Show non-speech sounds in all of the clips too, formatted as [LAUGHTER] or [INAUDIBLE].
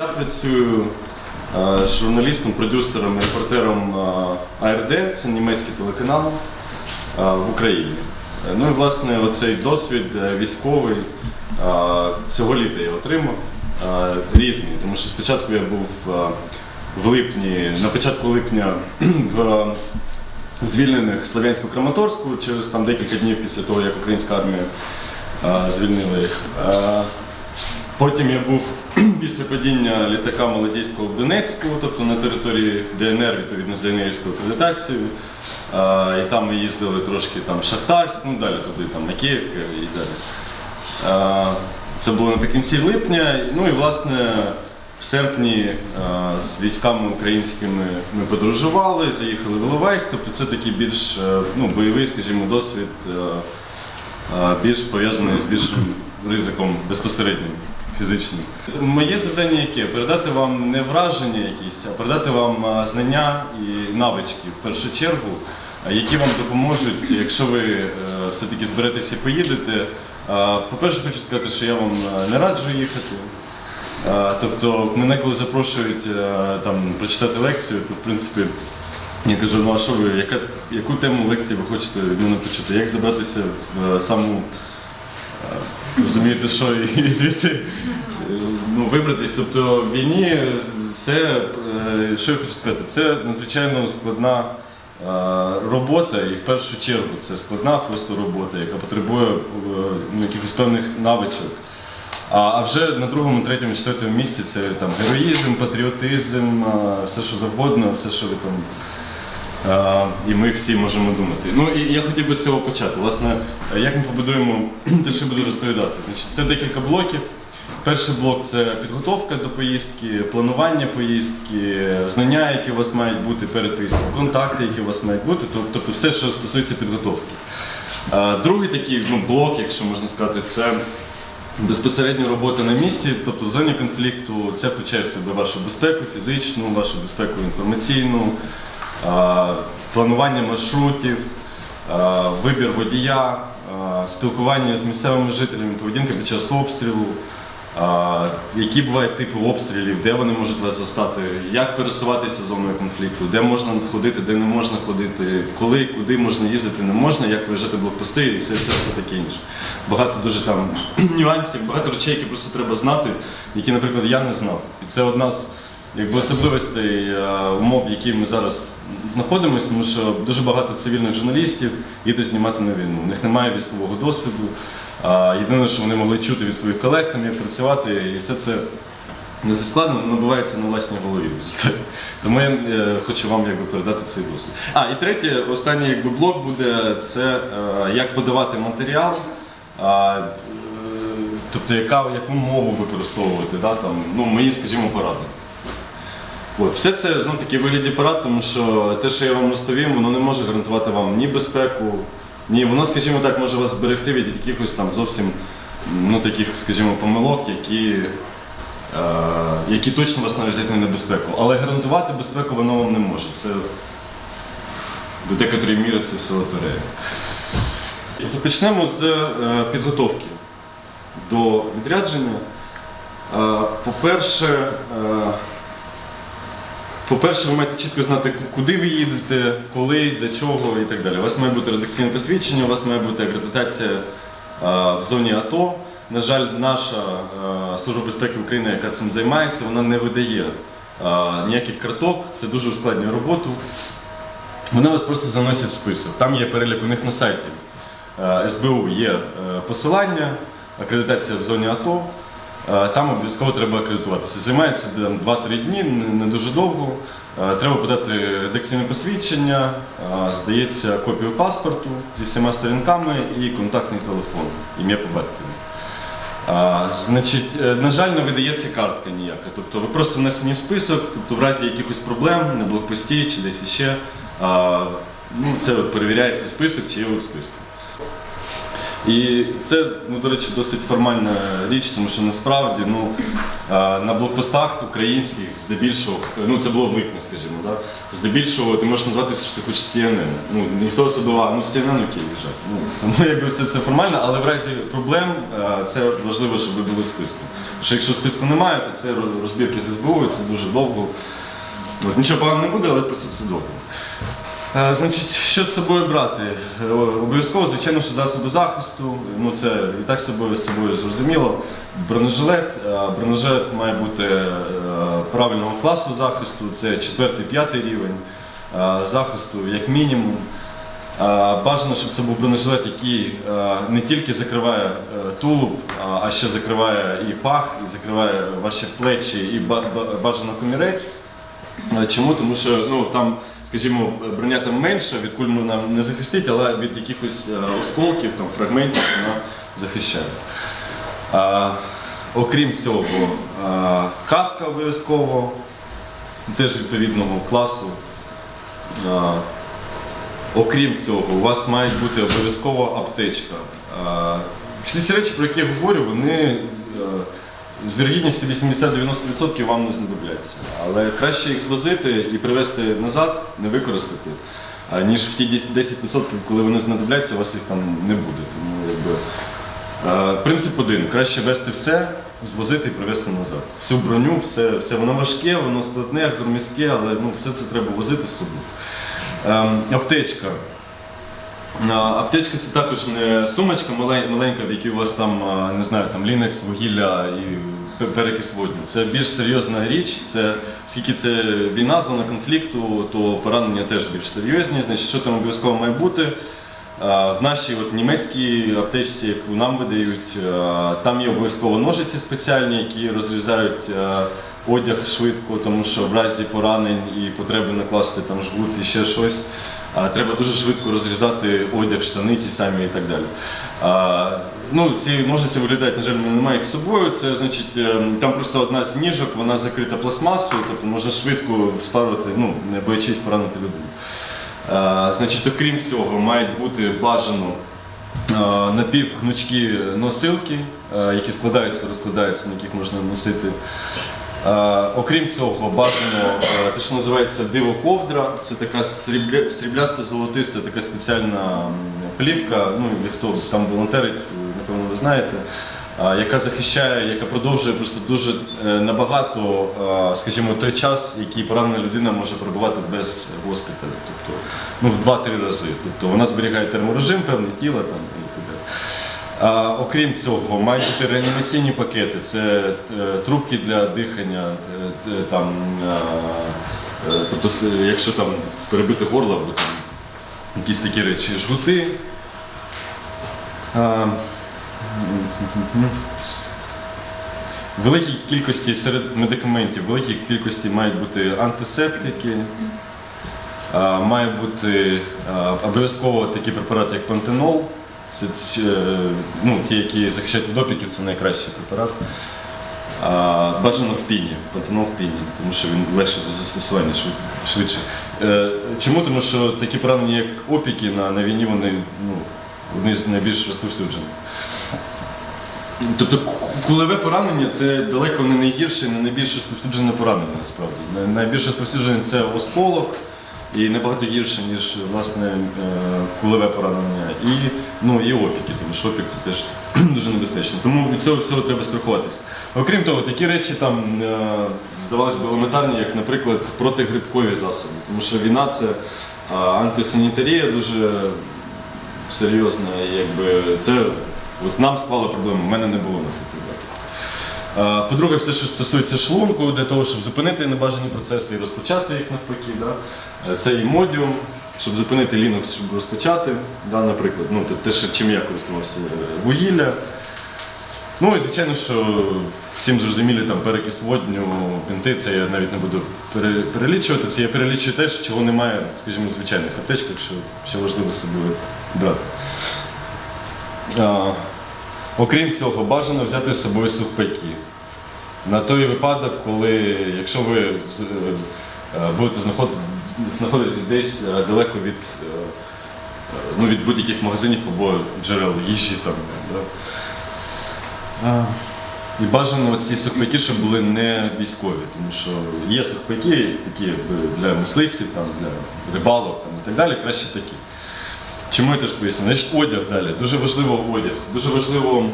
Я працюю е, журналістом, продюсером, репортером е, АРД, це німецький телеканал е, в Україні. Ну і власне оцей досвід військовий цього літа я отримав різний, тому що спочатку я був в липні, на початку липня [CLEARS THROAT] в звільнених Слов'янську-Краматорську через там декілька днів після того, як українська армія звільнила їх. Е, Потім я був [CLEARS THROAT] після падіння літака малазійського в Донецьку, тобто на території ДНР, відповідно з ДНРівською акредитацією. І там ми їздили трошки там Шахтарськ, ну далі туди, там Макіївка і далі. Це було наприкінці липня. Ну і власне в серпні з військами українськими ми подорожували, заїхали в Іловайськ, тобто це такий більш е, ну, бойовий, скажімо, досвід. е, а, більш пов'язаний з більшим ризиком безпосереднім фізичним. Моє завдання яке? Передати вам не враження якісь, а передати вам знання і навички в першу чергу, які вам допоможуть, якщо ви е, все-таки зберетеся і поїдете. По-перше, хочу сказати, що я вам не раджу їхати. Тобто мене коли запрошують е, там прочитати лекцію, то в принципі я кажу, ну а що ви, яка, яку тему лекції ви хочете від мене почути? Як забратися в е, саму розумієте, що і, звідти е, ну, вибратись? Тобто в війні це, е, що я хочу сказати, це надзвичайно складна е, робота, і в першу чергу це складна просто робота, яка потребує е, ну, якихось певних навичок. А вже на другому, третьому, четвертому місці це там героїзм, патріотизм, все що завгодно, все, що ви там. І ми всі можемо думати. Ну і я хотів би з цього почати. Власне, як ми побудуємо [CLEARS THROAT] те, що буду розповідати. Значить, це декілька блоків. Перший блок це підготовка до поїздки, планування поїздки, знання, які у вас мають бути перед поїздкою, контакти, які у вас мають бути, тобто все, що стосується підготовки. Другий такий ну, блок, якщо можна сказати, це Безпосередньо робота на місці, тобто в зоні конфлікту, це включає в себе вашу безпеку фізичну, вашу безпеку інформаційну, планування маршрутів, вибір водія, спілкування з місцевими жителями, поведінка під час обстрілу, які бувають типи обстрілів, де вони можуть вас застати, як пересуватися зоною конфлікту, де можна ходити, де не можна ходити, коли, куди можна їздити, не можна, як проїжджати блокпости і все, все, все таке інше. Багато дуже там [CLEARS THROAT] нюансів, багато речей, які просто треба знати, які, наприклад, я не знав. І це одна з якби, особливостей е, умов, яких ми зараз знаходимося, тому що дуже багато цивільних журналістів їде знімати на війну. У них немає військового досвіду. Єдине, що вони могли чути від своїх колег, там як працювати, і все це не складно, набувається на власній голові. Тому я е, хочу вам якби, передати цей досвід. А, і третє, останній якби, блок буде це е, як подавати матеріал, е, тобто яка, яку мову використовувати, да, там, ну, мої, скажімо, поради. От, все це знов таки вигляді порад, тому що те, що я вам розповім, воно не може гарантувати вам ні безпеку, ні, воно, скажімо так, може вас зберегти від якихось там зовсім ну, таких, скажімо, помилок, які, е, які точно вас навезуть на небезпеку. Але гарантувати безпеку воно вам не може. Це до декотрої міри це все лотерея. Тобто почнемо з е, підготовки до відрядження. Е, по-перше, е, по-перше, ви маєте чітко знати, куди ви їдете, коли, для чого і так далі. У вас має бути редакційне посвідчення, у вас має бути акредитація в зоні АТО. На жаль, наша Служба безпеки України, яка цим займається, вона не видає ніяких карток, це дуже ускладнює роботу. Вони вас просто заносять в список. Там є перелік у них на сайті. СБУ є е, посилання, акредитація в зоні АТО. Е, Там обов'язково треба акредитуватися. Займається 2-3 дні, не, дуже довго. Е, Треба подати редакційне посвідчення, е, здається, копію паспорту зі всіма сторінками і контактний телефон, ім'я по батькові. Значить, на жаль, не видається картка ніяка. Тобто ви просто внесені в список, тобто в разі якихось проблем на блокпості чи десь іще, ну, це перевіряється список, чи є ви списку. І це, ну, до речі, досить формальна річ, тому що насправді ну, на блокпостах українських здебільшого, ну це було в липні, скажімо, да? здебільшого ти можеш назватися, що ти хочеш CNN. Ну, ніхто особливо, ну CNN окей, вже. Ну, тому якби все це формально, але в разі проблем це важливо, щоб ви були в списку. Тому що якщо списку немає, то це розбірки з СБУ, це дуже довго. От, нічого поганого не буде, але про це це довго. Е, Значить, що з собою брати? Е, Обов'язково, звичайно, що засоби захисту. Ну це і так собою собою зрозуміло. Бронежилет. Е, Бронежилет має бути правильного класу захисту, це 4-5 рівень захисту, як мінімум. Бажано, щоб це був бронежилет, який не тільки закриває тулуб, а- ще закриває і пах, і закриває ваші плечі, і ба- ба- бажано комірець. Чому? Тому що ну, там, скажімо, броня там менша, від куль вона не захистить, але від якихось е, осколків, там, фрагментів вона захищає. А, окрім цього, а, каска обов'язково, теж відповідного класу. А, окрім цього, у вас має бути обов'язково аптечка. Всі ці речі, про які я говорю, вони е, з вірогідністю 80-90% вам не знадобляться. Але краще їх звозити і привезти назад, не використати, ніж в ті 10%, коли вони знадобляться, у вас їх там не буде. Тому якби, принцип один: краще вести все, звозити і привезти назад. Всю броню, все, все воно важке, воно складне, громістке, але ну, все це треба возити з собою. Ем, аптечка. Аптечка це також не сумочка маленька, в якій у вас там, не знаю, там лінекс, вугілля і перекис водню. Це більш серйозна річ. Це, оскільки це війна, зона конфлікту, то поранення теж більш серйозні. Значить, що там обов'язково має бути? В нашій от, німецькій аптечці, яку нам видають, там є обов'язково ножиці спеціальні, які розрізають одяг швидко, тому що в разі поранень і потреби накласти там жгут і ще щось. Треба дуже швидко розрізати одяг, штани ті самі і так далі. Ну, ці ножиці виглядають, на жаль, немає їх з собою. Це значить, ем, там просто одна з ніжок, вона закрита пластмасою, тобто можна швидко спарувати, ну, не боячись поранити людину. А, значить, окрім цього, мають бути бажано напівгнучкі носилки, які складаються, розкладаються, на яких можна носити. Е, окрім цього, бажано е, те, що називається диво ковдра. Це така срібля, сріблясто-золотиста, така спеціальна плівка. Ну, і хто там волонтерить, напевно, ви знаєте. е, Яка захищає, яка продовжує просто дуже набагато, скажімо, той час, який поранена людина може перебувати без госпіталю, тобто ну, в 2-3 рази. Тобто вона зберігає терморежим, певне тіло там. А, окрім цього, мають бути реанімаційні пакети. Це е, трубки для дихання, е, там, е, е, тобто, якщо там перебити горло або там якісь такі речі, жгути. [LAUGHS] Великій кількості серед медикаментів, великій кількості мають бути антисептики, має бути обов'язково такі препарати, як пантенол. Це ну, ті, які захищають від опіків, це найкращий препарат. А, бажано в піні, пантенол в піні, тому що він легше до застосування швидше. Е, чому? Тому що такі поранення, як опіки на, на війні, вони ну, одні з найбільш розповсюджених. Тобто кулеве поранення це далеко не найгірше, не найбільш розповсюджене поранення насправді. Най- Найбільш розповсюджене це осколок і набагато гірше, ніж власне е, кулеве поранення, і, ну, і опіки, тому що опік це теж [CLEARS THROAT] дуже небезпечно. Тому від цього всього треба страхуватися. Окрім того, такі речі там е, здавалося б елементарні, як, наприклад, протигрибкові засоби. Тому що війна це е, антисанітарія дуже серйозна, якби це от нам склало проблему, в мене не було, наприклад. Е, По-друге, все, що стосується шлунку, для того, щоб зупинити небажані процеси і розпочати їх навпаки. Да? Це і модіум, щоб зупинити лінокс, щоб розпочати, да, наприклад. Ну, те- що- чим я користувався, е, вугілля. Ну і звичайно, що всім зрозумілі там перекис водню, бінти, це я навіть не буду перелічувати. Це я перелічую те, чого немає, скажімо, в звичайних аптечках, що, що важливо з собою брати. Окрім цього, бажано взяти з собою сухпайки. На той випадок, коли, якщо ви е, е, будете знаходити, знаходитись десь е, далеко від е, ну, від будь-яких магазинів або джерел їжі. Там, да. І бажано ці сухпайки, щоб були не військові, тому що є сухпайки, такі для мисливців, там, для рибалок там, і так далі, краще такі. Чому я теж поясню? Значить, одяг далі. Дуже важливо одяг. Дуже важливо,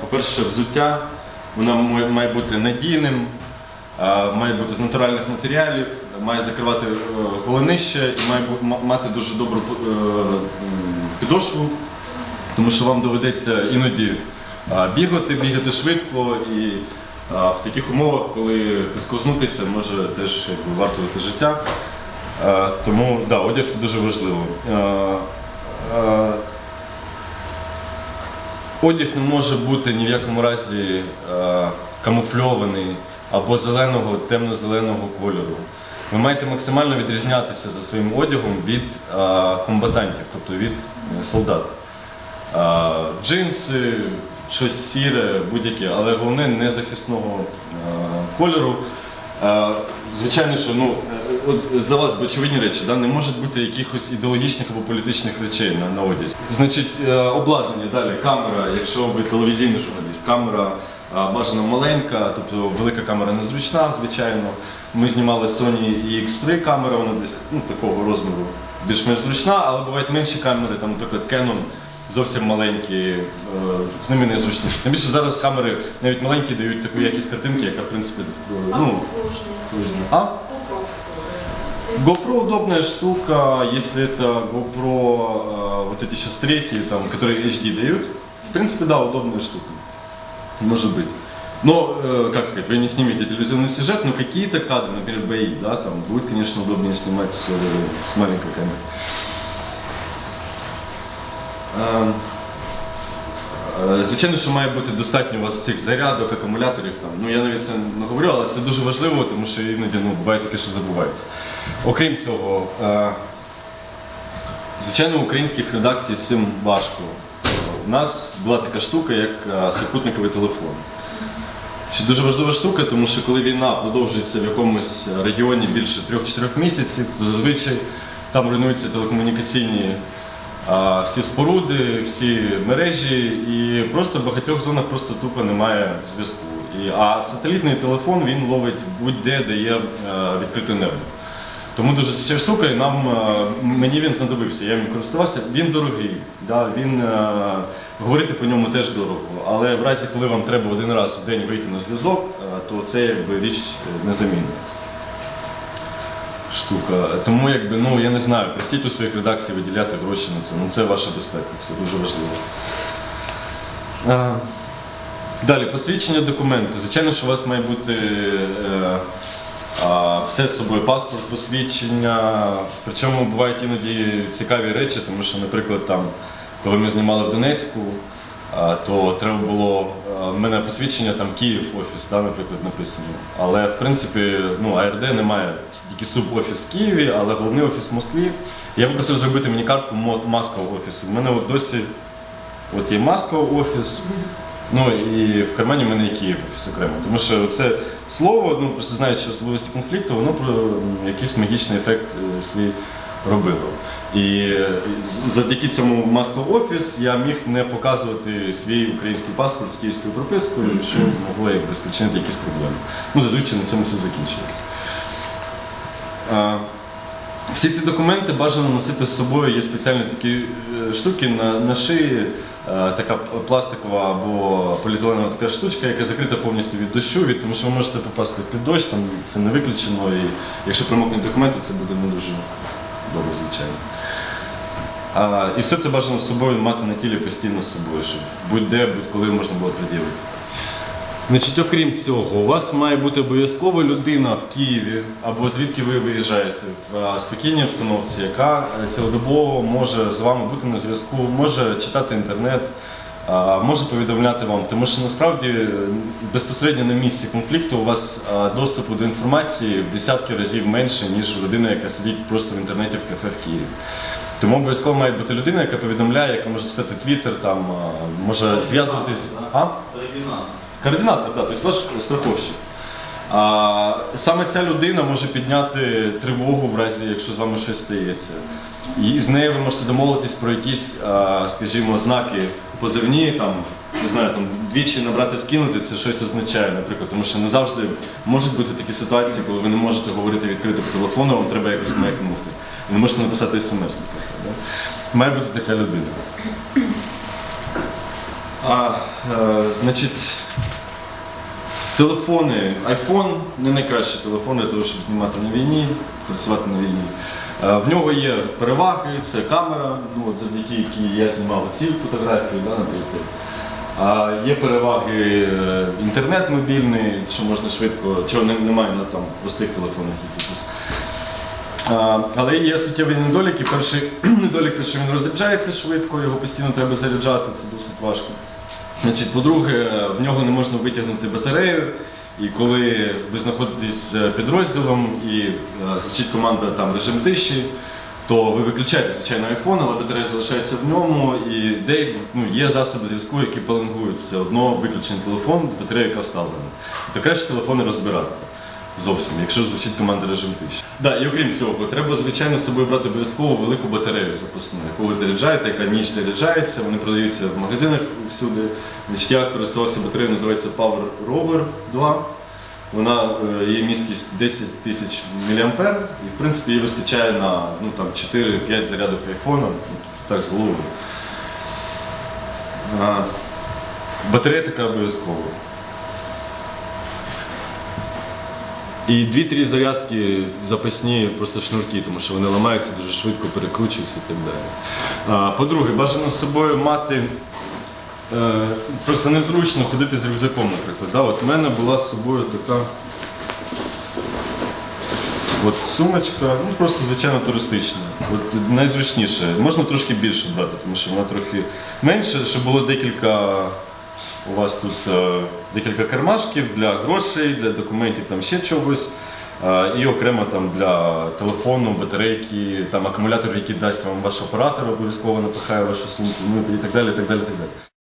по-перше, взуття. Воно має бути надійним, має бути з натуральних матеріалів, має закривати е, голенище і має мати дуже добру е, підошву, тому що вам доведеться іноді бігати, бігати швидко і в таких умовах, коли підскознутися, може теж вартувати життя. Е, Тому да, одяг це дуже важливо. Одяг не може бути ні в якому разі камуфльований або зеленого, темно-зеленого кольору. Ви маєте максимально відрізнятися за своїм одягом від е, комбатантів, тобто від е, солдат. Е, джинси, щось сіре, будь-яке, але головне не захисного е, кольору. Е, Звичайно, що ну, е, от здавалось би, очевидні речі, да? не може бути якихось ідеологічних або політичних речей на, на одязі. Значить, обладнання далі, камера, якщо ви телевізійний журналіст, камера бажано маленька, тобто велика камера незручна, звичайно. Ми знімали Sony EX3 камера, вона десь ну, такого розміру, більш-менш зручна, але бувають менші камери, там, наприклад, Canon зовсім маленькі, е, з ними не зручніше. Тим більше зараз камери навіть маленькі дають таку якість картинки, яка в принципі е, ну, а? GoPro удобная штука, если это GoPro э, вот эти сейчас третьи, там, которые HD дают. В принципе, да, удобная штука. Может быть. Но, э, как сказать, вы не снимете телевизионный сюжет, но какие-то кадры, например, бои, да, там будет, конечно, удобнее снимать с, э, с маленькой камерой. Ем, Е, Звичайно, що має бути достатньо у вас цих зарядок, акумуляторів. Там. Ну, я навіть це не говорю, але це дуже важливо, тому що іноді ну, буває таке, що забувається. Окрім цього, е, звичайно, в українських редакцій з цим важко. Е, У нас була така штука, як е, супутниковий телефон. Ще дуже важлива штука, тому що коли війна продовжується в якомусь регіоні більше 3-4 місяців, то зазвичай там руйнуються телекомунікаційні а, всі споруди, всі мережі, і просто в багатьох зонах просто тупо немає зв'язку. А сателітний телефон він ловить будь-де, де є е, відкрите небо. Тому дуже ця штука, і нам е, мені він знадобився. Я їм користувався. Він дорогий, да, він е, говорити по ньому теж дорого. Але в разі, коли вам треба один раз в день вийти на зв'язок, е, то це якби річ незамінна штука. Тому якби ну я не знаю, просіть у своїх редакцій виділяти гроші на це. Ну це ваша безпека, це дуже важливо. Далі, посвідчення документи. Звичайно, що у вас має бути все з собою, паспорт, посвідчення. Причому бувають іноді цікаві речі, тому що, наприклад, там, коли ми знімали в Донецьку, то треба було в мене посвідчення там Київ офіс, да, наприклад, написано. Але в принципі ну, АРД немає це тільки суб-офіс в Києві, але головний офіс в Москві. Я попросив зробити мені картку Москва офісу. У мене от досі от є Москва офіс. Ну і в кармані в мене є Київ офіс окремо. Тому що це слово, ну просто знаючи особливості конфлікту, воно про якийсь магічний ефект е, свій робило. І завдяки цьому Москва офіс я міг не показувати свій український паспорт з київською пропискою, що могло якби спричинити якісь проблеми. Ну, зазвичай на цьому все закінчується. Всі ці документи бажано носити з собою. Є спеціальні такі е, штуки на, на шиї, така пластикова або поліетиленова така штучка, яка закрита повністю від дощу, від, тому що ви можете попасти під дощ, там це не виключено, і якщо промокнуть документи, це буде не дуже добре, звичайно. А, і все це бажано з собою мати на тілі постійно з собою, щоб будь-де, будь-коли можна було пред'явити. Значить, окрім цього, у вас має бути обов'язково людина в Києві або звідки ви виїжджаєте в спокійній обстановці, яка е, цілодобово може з вами бути на зв'язку, може читати інтернет, може повідомляти вам. Тому що насправді е, безпосередньо на місці конфлікту у вас доступу до інформації в десятки разів менше, ніж у людини, яка сидить просто в інтернеті в кафе в Києві. Тому обов'язково має бути людина, яка повідомляє, яка може читати твіттер, там може зв'язуватись. А? Координат. Координатор, да, то есть ваш страховщик. А саме ця людина може підняти тривогу в разі, якщо з вами щось стається. І з нею ви можете домовитись про якісь, а, скажімо, знаки позивні, там, не знаю, там двічі набрати скинути, це щось означає, наприклад, тому що не завжди можуть бути такі ситуації, коли ви не можете говорити відкрито по телефону, вам треба якось маякнути. Ви не можете написати смс, наприклад. Да? Має бути така людина. А, е, значить, телефони, iPhone не найкращий телефон для того, щоб знімати на війні, працювати на війні. Е, В нього є переваги, це камера, ну, завдяки якій я знімав ці фотографії, да, наприклад. А є переваги е, інтернет мобільний, що можна швидко, чого не- немає на там простих телефонах якихось. Але є суттєві недоліки. Перший [CLEARS THROAT] недолік те, що він розряджається швидко, його постійно треба заряджати, це досить важко. Значить, по-друге, в нього не можна витягнути батарею. І коли ви знаходитесь з підрозділом і е, звучить команда там режим тиші, то ви виключаєте звичайно iPhone, але батарея залишається в ньому, і де ну, є засоби зв'язку, які пеленгують все одно виключений телефон з батареєю, яка вставлена. То краще телефони розбирати. Зовсім, якщо звучить команда режим тиші. Да, і окрім цього, треба, звичайно, з собою брати обов'язково велику батарею запасну, яку ви заряджаєте, яка ніч заряджається, вони продаються в магазинах всюди. Значить, я користувався батареєю, називається Power Rover 2. Вона е, її місткість 10 тисяч мА, і в принципі її вистачає на ну, там, 4-5 зарядок айфона, ну, так з головою. Батарея така обов'язкова. І 2-3 зарядки запасні просто шнурки, тому що вони ламаються дуже швидко, перекручуються і так далі. По-друге, бажано з собою мати. е, Просто незручно ходити з рюкзаком, наприклад. От в мене була з собою така от сумочка, ну просто звичайно туристична. От найзручніше. Можна трошки більше брати, тому що вона трохи менше, щоб було декілька. У вас тут е, декілька кармашків для грошей, для документів, там ще чогось. Е, і окремо там для телефону, батарейки, там акумулятор, який дасть вам ваш оператор, обов'язково напихає вашу сумку, ну і так далі, так далі, так далі.